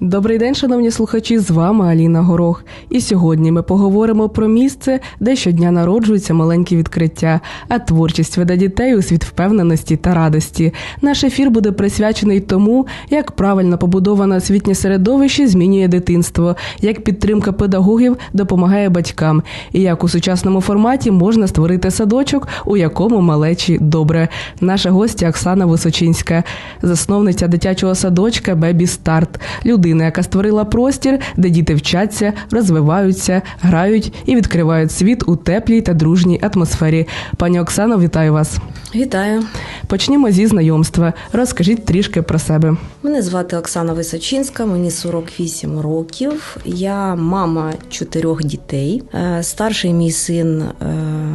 Добрий день, шановні слухачі. З вами Аліна Горох. І сьогодні ми поговоримо про місце, де щодня народжуються маленькі відкриття, а творчість веде дітей у світ впевненості та радості. Наш ефір буде присвячений тому, як правильно побудоване освітнє середовище змінює дитинство, як підтримка педагогів допомагає батькам, і як у сучасному форматі можна створити садочок, у якому малечі добре. Наша гостя Оксана Височинська, засновниця дитячого садочка Бебі Старт. Людина, яка створила простір, де діти вчаться, розвиваються, грають і відкривають світ у теплій та дружній атмосфері. Пані Оксано, вітаю вас. Вітаю, Почнімо зі знайомства. Розкажіть трішки про себе. мене звати Оксана Височинська, мені 48 років. Я мама чотирьох дітей. Е, Старший мій син е,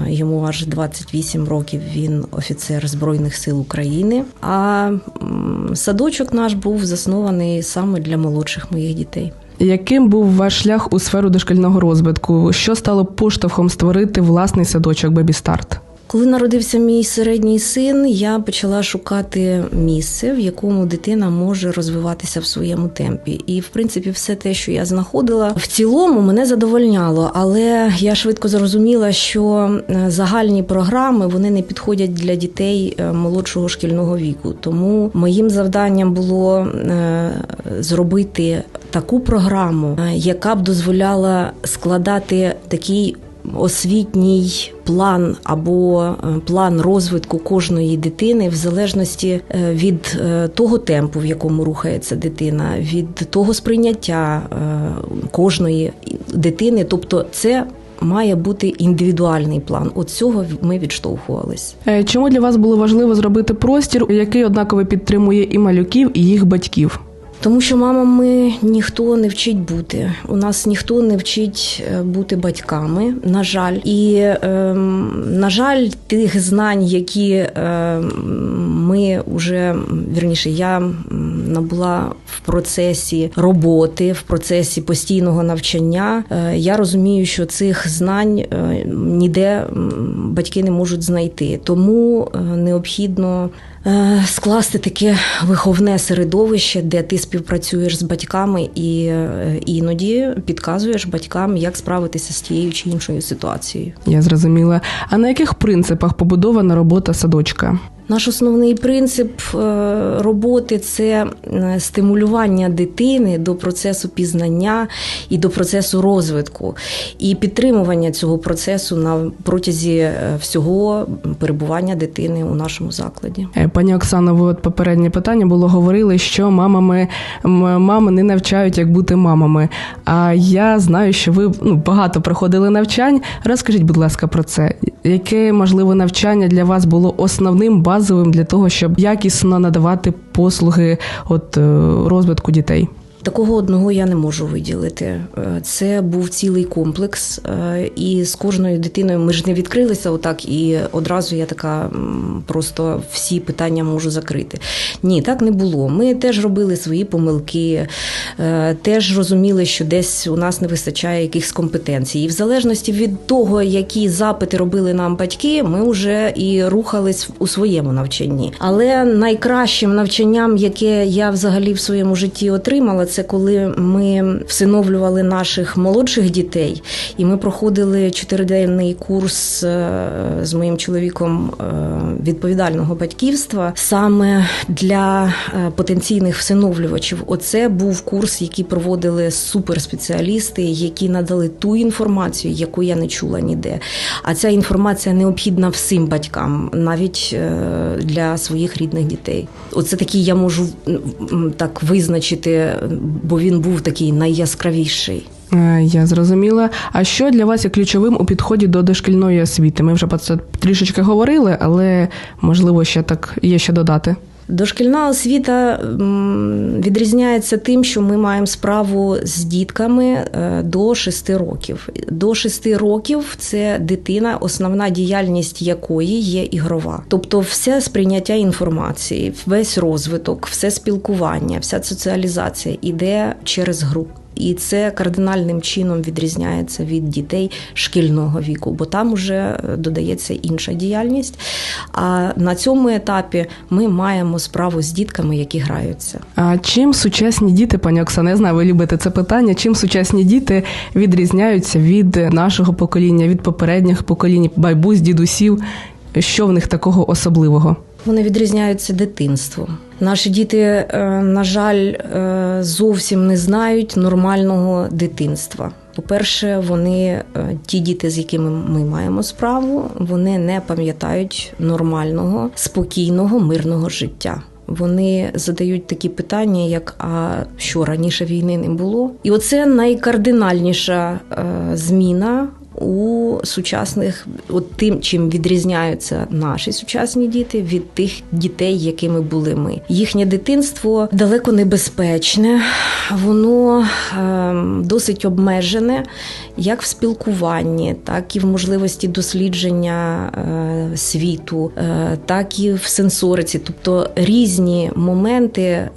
йому аж 28 років. Він офіцер Збройних сил України. А садочок наш був заснований саме для молодших моїх дітей. Яким був ваш шлях у сферу дошкільного розвитку? Що стало поштовхом створити власний садочок Бебі Старт? Коли народився мій середній син, я почала шукати місце, в якому дитина може розвиватися в своєму темпі. І, в принципі, все те, що я знаходила, в цілому мене задовольняло. Але я швидко зрозуміла, що е, загальні програми вони не підходять для дітей е, молодшого шкільного віку. Тому моїм завданням було е, зробити таку програму, яка б дозволяла складати такий освітній план або е, план розвитку кожної дитини в залежності е, від е, того темпу, в якому рухається дитина, від того сприйняття кожної дитини. Тобто, це має бути індивідуальний план. От цього ми відштовхувались. Чому для вас було важливо зробити простір, який однаково підтримує і малюків, і їх батьків? Тому що мамами ніхто не вчить бути. У нас ніхто не вчить е, бути батьками, на жаль. І, ем, на жаль, тих знань, які ем, ми вже вірніше, я набула в процесі роботи, в процесі постійного навчання. е, Я розумію, що цих знань е, ніде батьки не можуть знайти. Тому е, необхідно е, скласти таке виховне середовище, де ти співпрацюєш з батьками і е, іноді підказуєш батькам, як справитися з тією чи іншою ситуацією. Я зрозуміла. А на яких принципах побудована робота садочка? Наш основний принцип е, роботи це е, стимулювання дитини до процесу пізнання і до процесу розвитку, і підтримування цього процесу на протязі е, всього перебування дитини у нашому закладі. Пані Оксано, ви от попереднє питання було говорили, що мамами мами не навчають, як бути мамами. А я знаю, що ви ну багато проходили навчань. Розкажіть, будь ласка, про це. Яке можливо навчання для вас було основним базовим для того, щоб якісно надавати послуги от е, розвитку дітей? Такого одного я не можу виділити. Е, Це був цілий комплекс, е, і з кожною дитиною ми ж не відкрилися отак, і одразу я така просто всі питання можу закрити. Ні, так не було. Ми теж робили свої помилки, е, теж розуміли, що десь у нас не вистачає якихось компетенцій. І в залежності від того, які запити робили нам батьки, ми вже і рухались у своєму навчанні. Але найкращим навчанням, яке я взагалі в своєму житті отримала, це коли ми всиновлювали наших молодших дітей, і ми проходили чотириденний курс е, з моїм чоловіком е, відповідального батьківства саме для е, потенційних всиновлювачів. Оце був курс, який проводили суперспеціалісти, які надали ту інформацію, яку я не чула ніде. А ця інформація необхідна всім батькам, навіть для своїх рідних дітей. Оце такий я можу так визначити, бо він був такий найяскравіший. Е, Я зрозуміла. А що для вас є ключовим у підході до дошкільної освіти? Ми вже про це трішечки говорили, але можливо ще так є що додати. Дошкільна освіта відрізняється тим, що ми маємо справу з дітками е, до 6 років. До 6 років це дитина, основна діяльність якої є ігрова. Тобто, все сприйняття інформації, весь розвиток, все спілкування, вся соціалізація іде через гру. І це кардинальним чином відрізняється від дітей шкільного віку, бо там уже додається інша діяльність. А на цьому етапі ми маємо справу з дітками, які граються. А чим сучасні діти, пані Оксана, я знаю, ви любите це питання. Чим сучасні діти відрізняються від нашого покоління, від попередніх поколінь, байбусь, дідусів? Що в них такого особливого? Вони відрізняються дитинством. Наші діти, е, на жаль, е, зовсім не знають нормального дитинства. По-перше, вони е, ті діти, з якими ми маємо справу, вони не пам'ятають нормального, спокійного, мирного життя. Вони задають такі питання, як а що раніше війни не було, і оце найкардинальніша зміна у сучасних, от тим, чим відрізняються наші сучасні діти від тих дітей, якими були ми. Їхнє дитинство далеко небезпечне, воно е, досить обмежене, як в спілкуванні, так і в можливості дослідження е, світу, е, так і в сенсориці, тобто різні моменти е,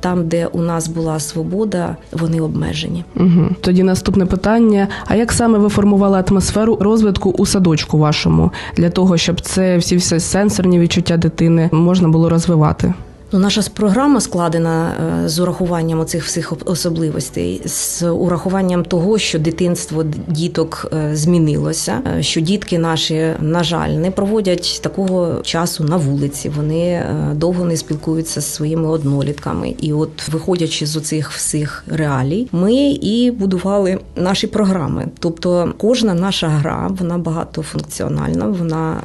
там, де у нас була свобода, вони обмежені. Угу. Тоді наступне питання: а як саме ви формували атмосферу розвитку у садочку вашому для того, щоб це всі всі сенсорні відчуття дитини можна було розвивати? Ну, наша програма складена е, з урахуванням цих всіх особливостей, з урахуванням того, що дитинство діток е, змінилося, е, що дітки наші, на жаль, не проводять такого часу на вулиці. Вони довго не спілкуються з своїми однолітками. І, от, виходячи з оцих всіх реалій, ми і будували наші програми. Тобто, кожна наша гра вона багатофункціональна, вона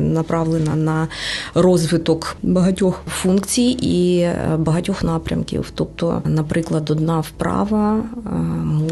направлена на розвиток багатьох функцій функцій і е, багатьох напрямків. Тобто, наприклад, одна вправа е,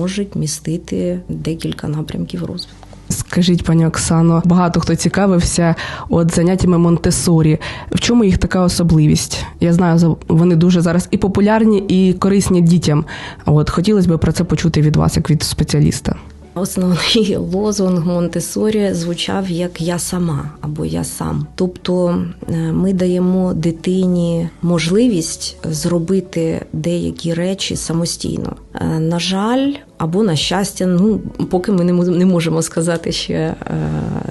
може містити декілька напрямків розвитку. Скажіть, пані Оксано, багато хто цікавився от заняттями Монтесорі. В чому їх така особливість? Я знаю, вони дуже зараз і популярні, і корисні дітям. От хотілося б про це почути від вас, як від спеціаліста. Основний лозунг Монтесорі звучав як я сама або я сам. Тобто е, ми даємо дитині можливість зробити деякі речі самостійно. Е, на жаль, або на щастя, ну поки ми не можемо сказати ще е,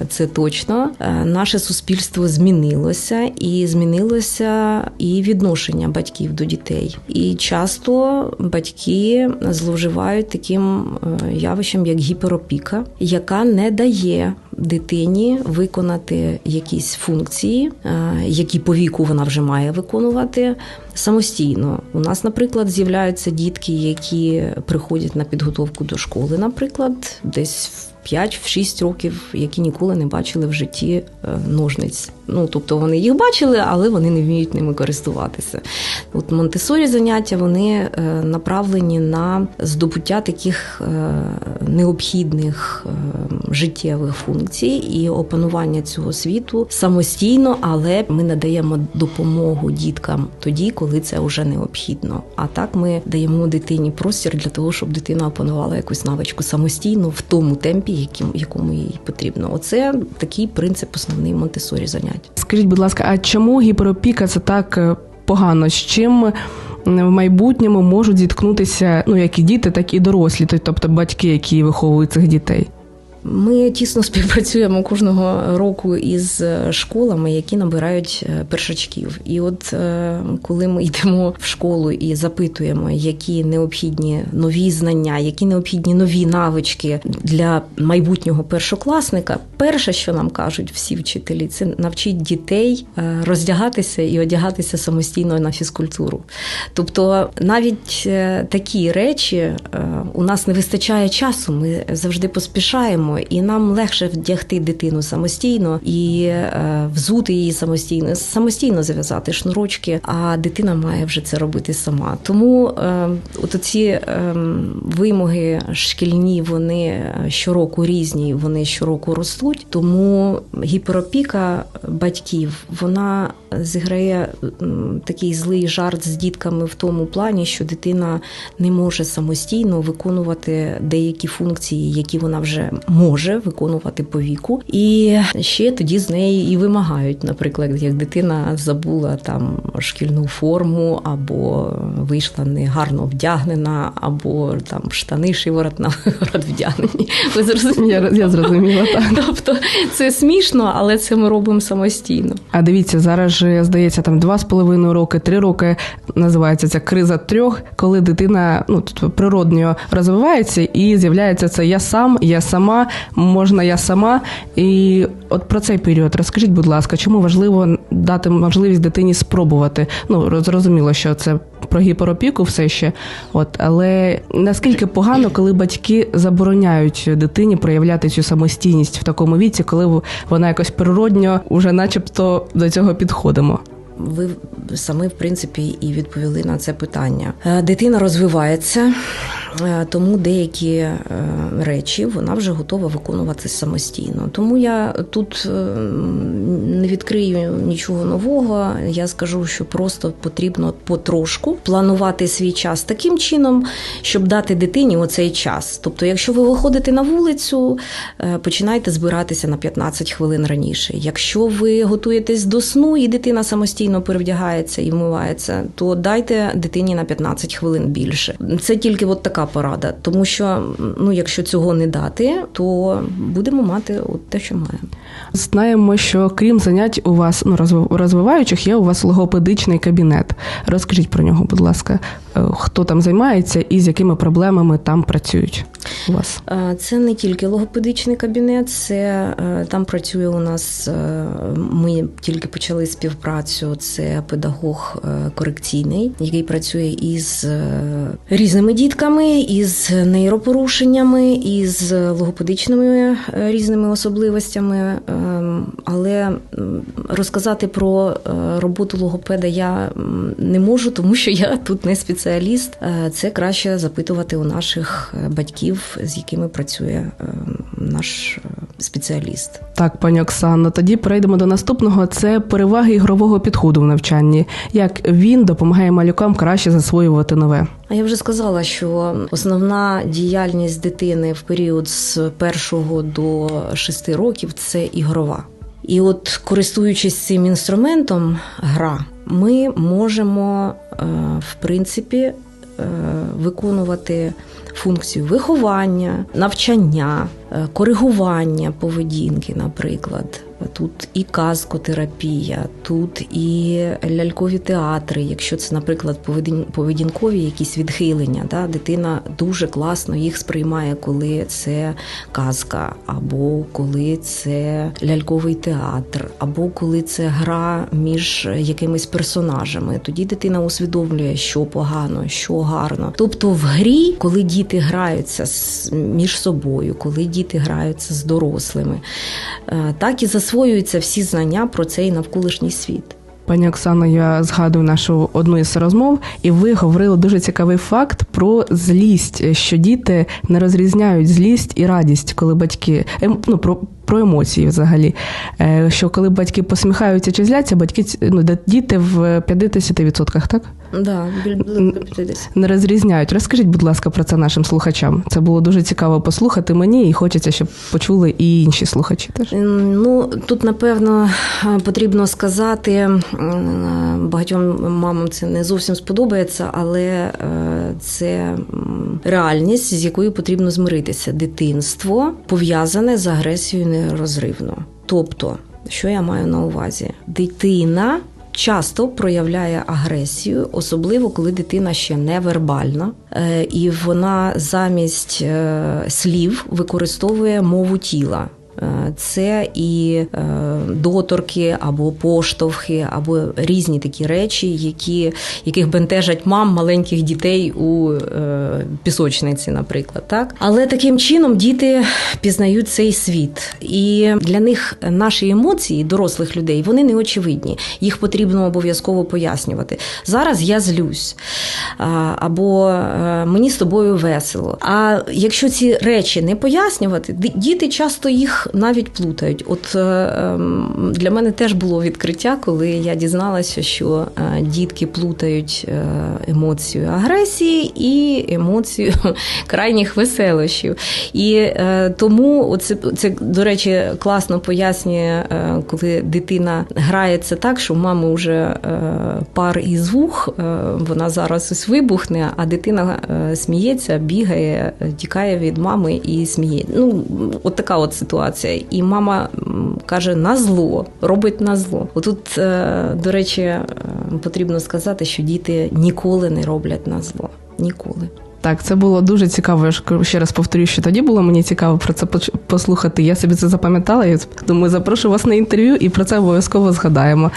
це точно. Наше суспільство змінилося і змінилося і відношення батьків до дітей. І часто батьки зловживають таким явищем, як гіперопіка, яка не дає дитині виконати якісь функції, е, які по віку вона вже має виконувати самостійно. У нас, наприклад, з'являються дітки, які приходять на підготовку до школи, наприклад, десь в 5-6 років, які ніколи не бачили в житті е, ножниць. Ну тобто вони їх бачили, але вони не вміють ними користуватися. От Монтесорі заняття вони е, направлені на здобуття таких е, необхідних життєвих функцій і опанування цього світу самостійно, але ми надаємо допомогу діткам тоді, коли це вже необхідно. А так ми даємо дитині простір для того, щоб дитина опанувала якусь навичку самостійно в тому темпі яким якому їй потрібно. Оце такий принцип основний Монтесорі занять. Скажіть, будь ласка, а чому гіперопіка це так е, погано? З чим? В майбутньому можуть зіткнутися ну як і діти, так і дорослі, тобто батьки, які виховують цих дітей. Ми тісно співпрацюємо кожного року із е, школами, які набирають е, першачків. І от е, коли ми йдемо в школу і запитуємо, які необхідні нові знання, які необхідні нові навички для майбутнього першокласника, перше, що нам кажуть всі вчителі, це навчить дітей роздягатися і одягатися самостійно на фізкультуру. Тобто навіть такі речі у нас не вистачає часу, ми завжди поспішаємо і нам легше вдягти дитину самостійно і е, взути її самостійно, самостійно зав'язати шнурочки, а дитина має вже це робити сама. Тому е, от ці е, вимоги шкільні, вони щороку різні, вони щороку ростуть. Тому гіперопіка батьків вона зіграє такий злий жарт з дітками в тому плані, що дитина не може самостійно виконувати деякі функції, які вона вже може виконувати по віку. І ще тоді з неї і вимагають, наприклад, як дитина забула там шкільну форму, або вийшла не гарно вдягнена, або там штани шиворот на виворот вдягнені. Ви зрозуміли? Я, я зрозуміла так. Тобто це смішно, але це ми робимо самостійно. А дивіться, зараз же здається там два з половиною роки, три роки називається ця криза трьох, коли дитина ну природньо розвивається і з'являється це я сам, я сама, можна я сама. І от про цей період розкажіть, будь ласка, чому важливо дати можливість дитині спробувати? Ну зрозуміло, що це про гіперопіку все ще. От але наскільки погано, коли батьки забороняють дитині проявляти цю самостійність в такому віці, коли вона якось природньо уже, начебто, до цього підходимо. Ви самі, в принципі, і відповіли на це питання. Е, дитина розвивається, е, тому деякі е, речі вона вже готова виконувати самостійно. Тому я тут не відкрию нічого нового. Я скажу, що просто потрібно потрошку планувати свій час таким чином, щоб дати дитині оцей час. Тобто, якщо ви виходите на вулицю, починайте збиратися на 15 хвилин раніше. Якщо ви готуєтесь до сну і дитина самостійно постійно перевдягається і вмивається, то дайте дитині на 15 хвилин більше. Це тільки от така порада, тому що ну, якщо цього не дати, то будемо мати от те, що маємо. Знаємо, що крім занять у вас ну розвиваючих, є у вас логопедичний кабінет. Розкажіть про нього, будь ласка, хто там займається і з якими проблемами там працюють у вас? Е, це не тільки логопедичний кабінет, це е, там працює у нас. Ми тільки почали співпрацю це педагог е, корекційний, який працює із е, різними дітками, із нейропорушеннями, із логопедичними е, різними особливостями. Ем, але розказати про роботу логопеда я не можу, тому що я тут не спеціаліст. Це краще запитувати у наших батьків, з якими працює ем, наш спеціаліст. Так, пані Оксано, тоді перейдемо до наступного: це переваги ігрового підходу в навчанні. Як він допомагає малюкам краще засвоювати нове? А я вже сказала, що основна діяльність дитини в період з першого до шести років це ігрова. І от, користуючись цим інструментом, гра, ми можемо е, в принципі е, виконувати функцію виховання, навчання, е, коригування поведінки, наприклад. Тут і казкотерапія, тут і лялькові театри. Якщо це, наприклад, поведінкові якісь відхилення, да, дитина дуже класно їх сприймає, коли це казка, або коли це ляльковий театр, або коли це гра між якимись персонажами. Тоді дитина усвідомлює, що погано, що гарно. Тобто, в грі, коли діти граються між собою, коли діти граються з дорослими, е, так і засвоюються всі знання про цей навколишній світ. Пані Оксано, я згадую нашу одну із розмов, і ви говорили дуже цікавий факт про злість, що діти не розрізняють злість і радість, коли батьки ем, ну, про про емоції взагалі. Е, що коли батьки посміхаються чи зляться, батьки ну, діти в 50%, так? Да, не розрізняють. Розкажіть, будь ласка, про це нашим слухачам. Це було дуже цікаво послухати мені, і хочеться, щоб почули і інші слухачі. теж. Ну тут напевно потрібно сказати багатьом мамам це не зовсім сподобається, але е, це реальність, з якою потрібно змиритися. Дитинство пов'язане з агресією нерозривно. Тобто, що я маю на увазі? Дитина часто проявляє агресію, особливо коли дитина ще не вербальна, е, і вона замість е, слів використовує мову тіла. Е, це і е, доторки або поштовхи, або різні такі речі, які, яких бентежать мам маленьких дітей у е, пісочниці, наприклад. Так? Але таким чином діти пізнають цей світ. І для них наші емоції, дорослих людей, вони не очевидні. Їх потрібно обов'язково пояснювати. Зараз я злюсь, або мені з тобою весело. А якщо ці речі не пояснювати, діти часто їх навіть плутають. От е, ем, для мене теж було відкриття, коли я дізналася, що е, дітки плутають е, емоцію агресії і емоцію крайніх веселощів. І тому це, це, до речі, класно пояснює, коли дитина грається так, що в мами вже пар із вух, вона зараз ось вибухне, а дитина сміється, бігає, тікає від мами і сміє. Ну, от така от ситуація. І мама каже на зло, робить на зло. Отут, е, до речі, е, потрібно сказати, що діти ніколи не роблять на зло. Ніколи. Так, це було дуже цікаво. Я ще раз повторюю, що тоді було мені цікаво про це послухати. Я собі це запам'ятала. Я думаю, запрошу вас на інтерв'ю і про це обов'язково згадаємо.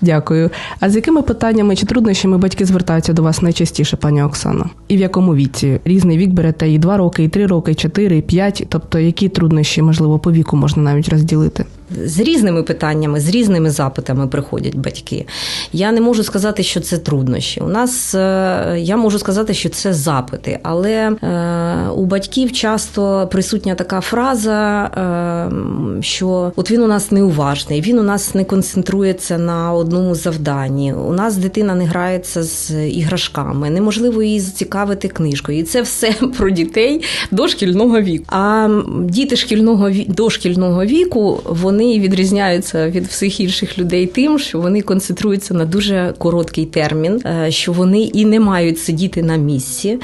Дякую. А з якими питаннями чи труднощами батьки звертаються до вас найчастіше, пані Оксано? І в якому віці? Різний вік берете і два роки, і три роки, і чотири, і п'ять. Тобто, які труднощі, можливо, по віку можна навіть розділити? З різними питаннями, з різними запитами приходять батьки. Я не можу сказати, що це труднощі. У нас е, я можу сказати, що це запити, але е, у батьків часто присутня така фраза, е, що от він у нас неуважний, він у нас не концентрується на одному завданні. У нас дитина не грається з іграшками, неможливо її зацікавити книжкою. І це все про дітей дошкільного віку. А діти шкільного дошкільного віку вони вони відрізняються від всіх інших людей тим, що вони концентруються на дуже короткий термін, е, що вони і не мають сидіти на місці,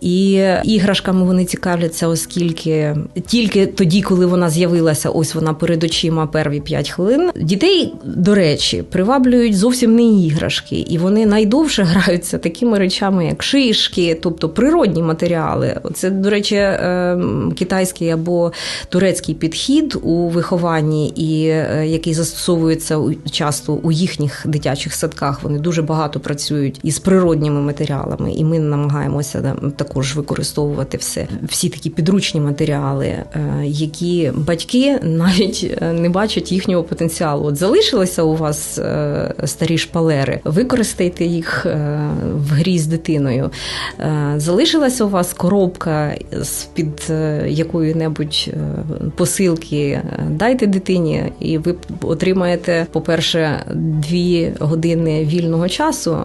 і іграшками вони цікавляться, оскільки тільки тоді, коли вона з'явилася, ось вона перед очима перві 5 хвилин. Дітей, до речі, приваблюють зовсім не іграшки, і вони найдовше граються такими речами, як шишки, тобто природні матеріали. Це, до речі, ем, китайський або турецький підхід у вихованні і е, який застосовується часто у їхніх дитячих садках. Вони дуже багато працюють із природніми матеріалами, і ми намагаємося також використовувати все. Всі такі підручні матеріали, е, які батьки навіть е, не бачать їхнього потенціалу. От залишилися у вас старі шпалери, використайте їх в грі з дитиною. Залишилася у вас коробка з під якої-небудь посилки. Дайте дитині дитині, і ви отримаєте, по-перше, дві години вільного часу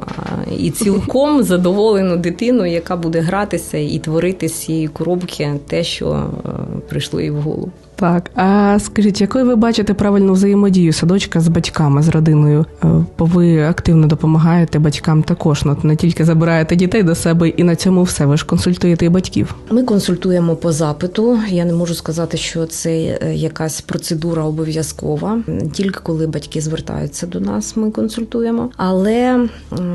і цілком задоволену дитину, яка буде гратися і творити з цієї коробки те, що е, прийшло їй в голову. Так, а скажіть, якою ви бачите правильну взаємодію садочка з батьками, з родиною? Е, бо ви активно допомагаєте батькам також, ну, не тільки забираєте дітей до себе, і на цьому все. Ви ж консультуєте і батьків. Ми консультуємо по запиту. Я не можу сказати, що це е, якась процедура обов'язкова. Тільки коли батьки звертаються до нас, ми консультуємо. Але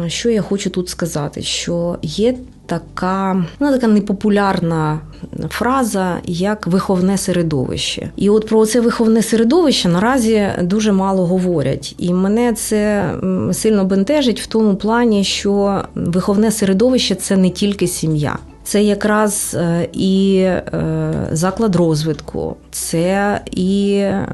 що я хочу тут сказати, що є така ну, така непопулярна фраза, як виховне середовище. І от про це виховне середовище наразі дуже мало говорять. І мене це сильно бентежить в тому плані, що виховне середовище це не тільки сім'я. Це якраз е, і е, заклад розвитку, це і е,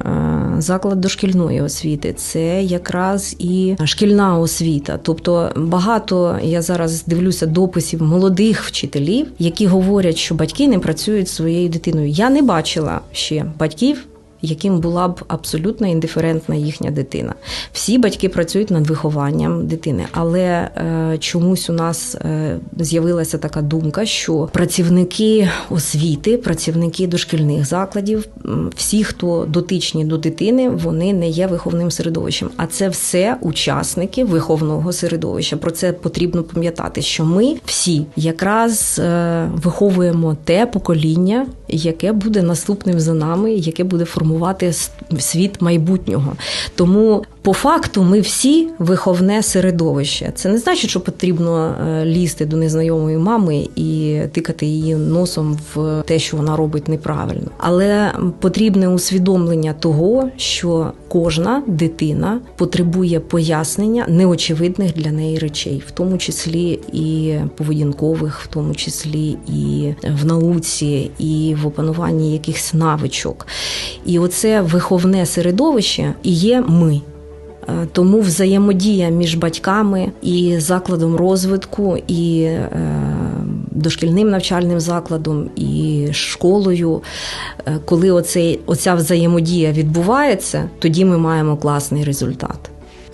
заклад дошкільної освіти, це якраз і шкільна освіта. Тобто багато я зараз дивлюся дописів молодих вчителів, які говорять, що батьки не працюють своєю дитиною. Я не бачила ще батьків, яким була б абсолютно індиферентна їхня дитина. Всі батьки працюють над вихованням дитини, але е, чомусь у нас е, з'явилася така думка, що працівники освіти, працівники дошкільних закладів, всі, хто дотичні до дитини, вони не є виховним середовищем. А це все учасники виховного середовища. Про це потрібно пам'ятати, що ми всі якраз е, виховуємо те покоління, яке буде наступним за нами, яке буде формувати формувати світ майбутнього. Тому по факту ми всі виховне середовище. Це не значить, що потрібно е, лізти до незнайомої мами і тикати її носом в те, що вона робить неправильно. Але потрібне усвідомлення того, що кожна дитина потребує пояснення неочевидних для неї речей, в тому числі і поведінкових, в тому числі і в науці, і в опануванні якихось навичок. І оце виховне середовище і є ми. Е, тому взаємодія між батьками і закладом розвитку і е, дошкільним навчальним закладом і школою. Е, коли оцей, оця взаємодія відбувається, тоді ми маємо класний результат.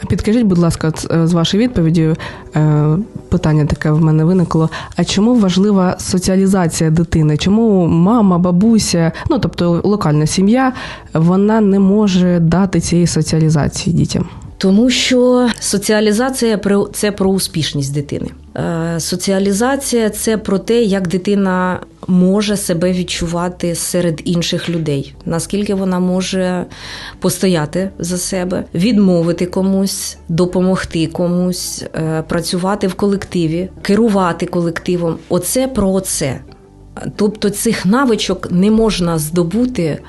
Підкажіть, будь ласка, з вашої відповіді е, питання таке в мене виникло. А чому важлива соціалізація дитини? Чому мама, бабуся, ну тобто локальна сім'я, вона не може дати цієї соціалізації дітям? Тому що соціалізація це про успішність дитини. Е, соціалізація це про те, як дитина може себе відчувати серед інших людей, наскільки вона може постояти за себе, відмовити комусь, допомогти комусь, е, працювати в колективі, керувати колективом. Оце про це. Тобто цих навичок не можна здобути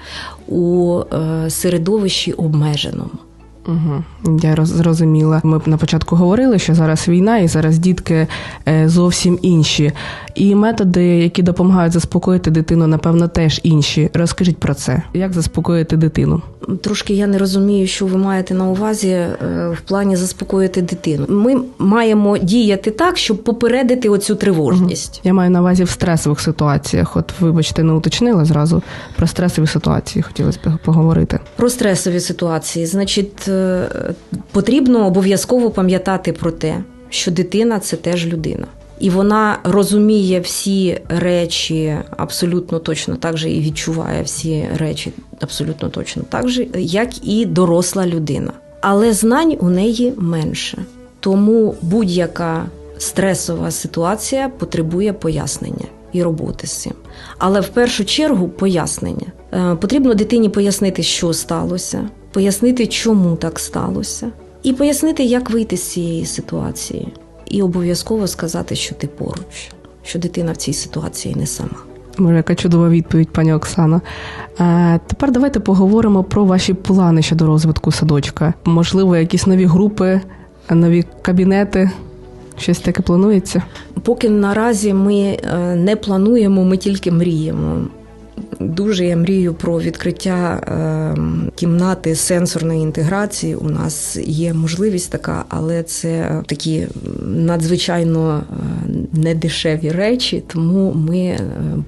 у е, середовищі обмеженому. Угу, Я зрозуміла. Ми на початку говорили, що зараз війна, і зараз дітки е, зовсім інші. І методи, які допомагають заспокоїти дитину, напевно, теж інші. Розкажіть про це. Як заспокоїти дитину? Трошки я не розумію, що ви маєте на увазі е, в плані заспокоїти дитину. Ми маємо діяти так, щоб попередити оцю тривожність. Угу. Я маю на увазі в стресових ситуаціях. От, вибачте, не уточнила зразу про стресові ситуації. Хотілося б поговорити. Про стресові ситуації, значить. Потрібно обов'язково пам'ятати про те, що дитина це теж людина. І вона розуміє всі речі абсолютно точно так же і відчуває всі речі абсолютно точно так же, як і доросла людина. Але знань у неї менше. Тому будь-яка стресова ситуація потребує пояснення і роботи з цим. Але в першу чергу пояснення. Е, потрібно дитині пояснити, що сталося, пояснити, чому так сталося, і пояснити, як вийти з цієї ситуації. І обов'язково сказати, що ти поруч, що дитина в цій ситуації не сама. Може, яка чудова відповідь, пані Оксана. А Тепер давайте поговоримо про ваші плани щодо розвитку садочка. Можливо, якісь нові групи, нові кабінети. Щось таке планується? Поки наразі ми е, не плануємо, ми тільки мріємо. Дуже я мрію про відкриття ем, кімнати сенсорної інтеграції. У нас є можливість така, але це такі надзвичайно е, недешеві речі. Тому ми е,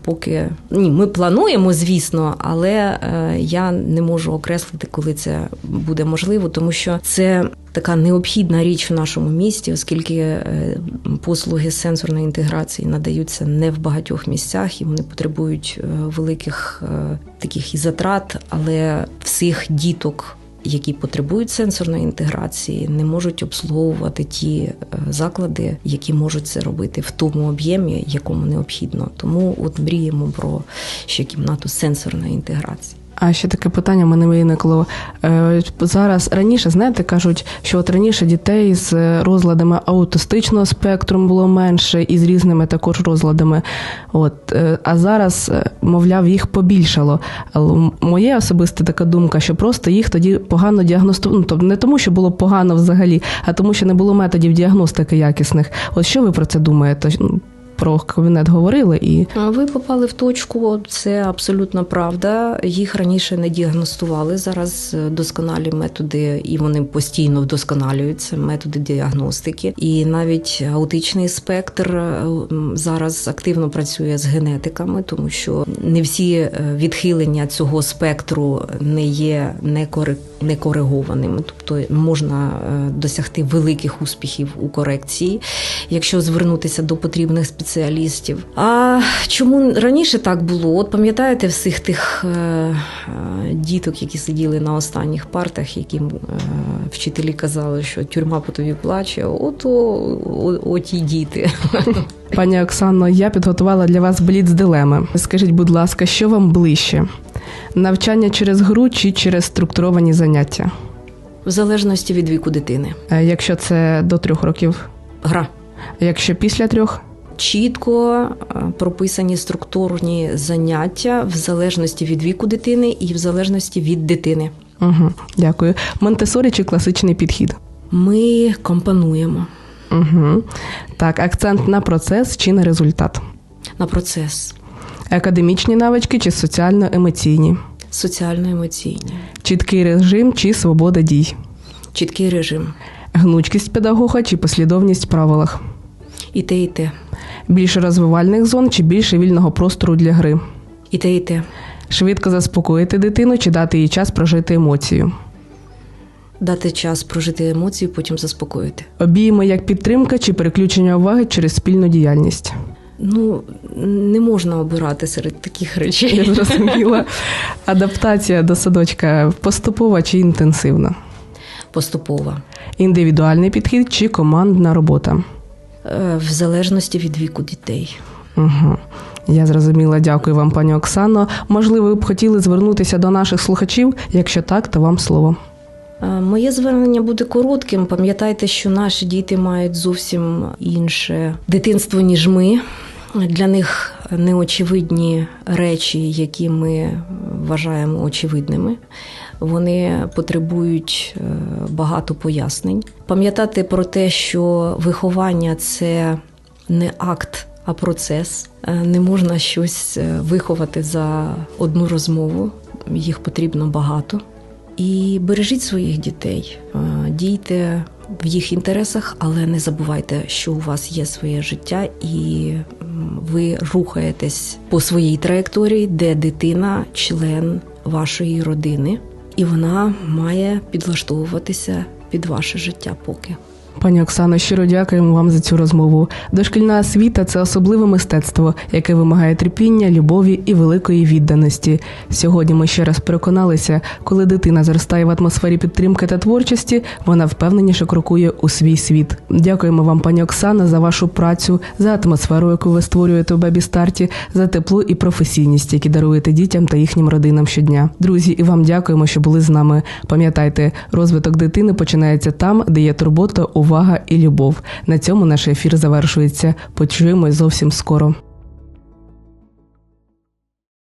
поки ні, ми плануємо, звісно, але е, я не можу окреслити, коли це буде можливо, тому що це така необхідна річ в нашому місті, оскільки е, послуги сенсорної інтеграції надаються не в багатьох місцях і вони потребують е, великих е, таких і затрат, але всіх діток. Які потребують сенсорної інтеграції, не можуть обслуговувати ті заклади, які можуть це робити в тому об'ємі, якому необхідно. Тому от мріємо про ще кімнату сенсорної інтеграції. А ще таке питання мене виникло е, зараз. Раніше знаєте, кажуть, що от раніше дітей з розладами аутистичного спектру було менше і з різними також розладами. От е, а зараз, е, мовляв, їх побільшало. Але моя особиста така думка, що просто їх тоді погано діагностували. Ну, тобто не тому, що було погано взагалі, а тому, що не було методів діагностики якісних. От що ви про це думаєте? Про кабінет говорили. І ви попали в точку. Це абсолютно правда. Їх раніше не діагностували. Зараз досконалі методи, і вони постійно вдосконалюються. Методи діагностики, і навіть аутичний спектр е, зараз активно працює з генетиками, тому що не всі е, відхилення цього спектру не є некоригованими. тобто можна е, досягти великих успіхів у корекції, якщо звернутися до потрібних спеціалістів спеціалістів. А чому раніше так було? От пам'ятаєте всіх тих е, е, діток, які сиділи на останніх партах, яким е, вчителі казали, що тюрма по тобі плаче, от оті діти. Пані Оксано, я підготувала для вас бліц дилеми. Скажіть, будь ласка, що вам ближче? Навчання через гру чи через структуровані заняття? В залежності від віку дитини. Якщо це до трьох років? Гра. Якщо після трьох? Чітко е, прописані структурні заняття в залежності від віку дитини і в залежності від дитини. Угу, Дякую. Монтесорі чи класичний підхід? Ми компонуємо. Угу. Так, акцент на процес чи на результат? На процес. Академічні навички чи соціально-емоційні? Соціально-емоційні. Чіткий режим чи свобода дій? Чіткий режим. Гнучкість педагога чи послідовність в правилах? І те, і те. Більше розвивальних зон чи більше вільного простору для гри? І те, і те. Швидко заспокоїти дитину чи дати їй час прожити емоцію? Дати час прожити емоції, потім заспокоїти. Обійми як підтримка чи переключення уваги через спільну діяльність? Ну, не можна обирати серед таких речей. Я зрозуміла. Адаптація до садочка поступова чи інтенсивна? Поступово. Індивідуальний підхід чи командна робота? Е, В залежності від віку дітей. Угу. Я зрозуміла. Дякую вам, пані Оксано. Можливо, ви б хотіли звернутися до наших слухачів. Якщо так, то вам слово. Е, Моє звернення буде коротким. Пам'ятайте, що наші діти мають зовсім інше дитинство, ніж ми. Для них неочевидні речі, які ми вважаємо очевидними. Вони потребують е, багато пояснень. Пам'ятати про те, що виховання це не акт, а процес. Е, Не можна щось е, виховати за одну розмову. Їх потрібно багато. І бережіть своїх дітей, дійте в їх інтересах, але не забувайте, що у вас є своє життя, і ви рухаєтесь по своїй траєкторії, де дитина член вашої родини, і вона має підлаштовуватися під ваше життя поки. Пані Оксано, щиро дякуємо вам за цю розмову. Дошкільна освіта це особливе мистецтво, яке вимагає терпіння, любові і великої відданості. Сьогодні ми ще раз переконалися, коли дитина зростає в атмосфері підтримки та творчості, вона впевненіше крокує у свій світ. Дякуємо вам, пані Оксана, за вашу працю, за атмосферу, яку ви створюєте у бебі старті, за тепло і професійність, які даруєте дітям та їхнім родинам щодня. Друзі, і вам дякуємо, що були з нами. Пам'ятайте, розвиток дитини починається там, де є турбота, увага і любов. На цьому наш ефір завершується. Почуємось зовсім скоро.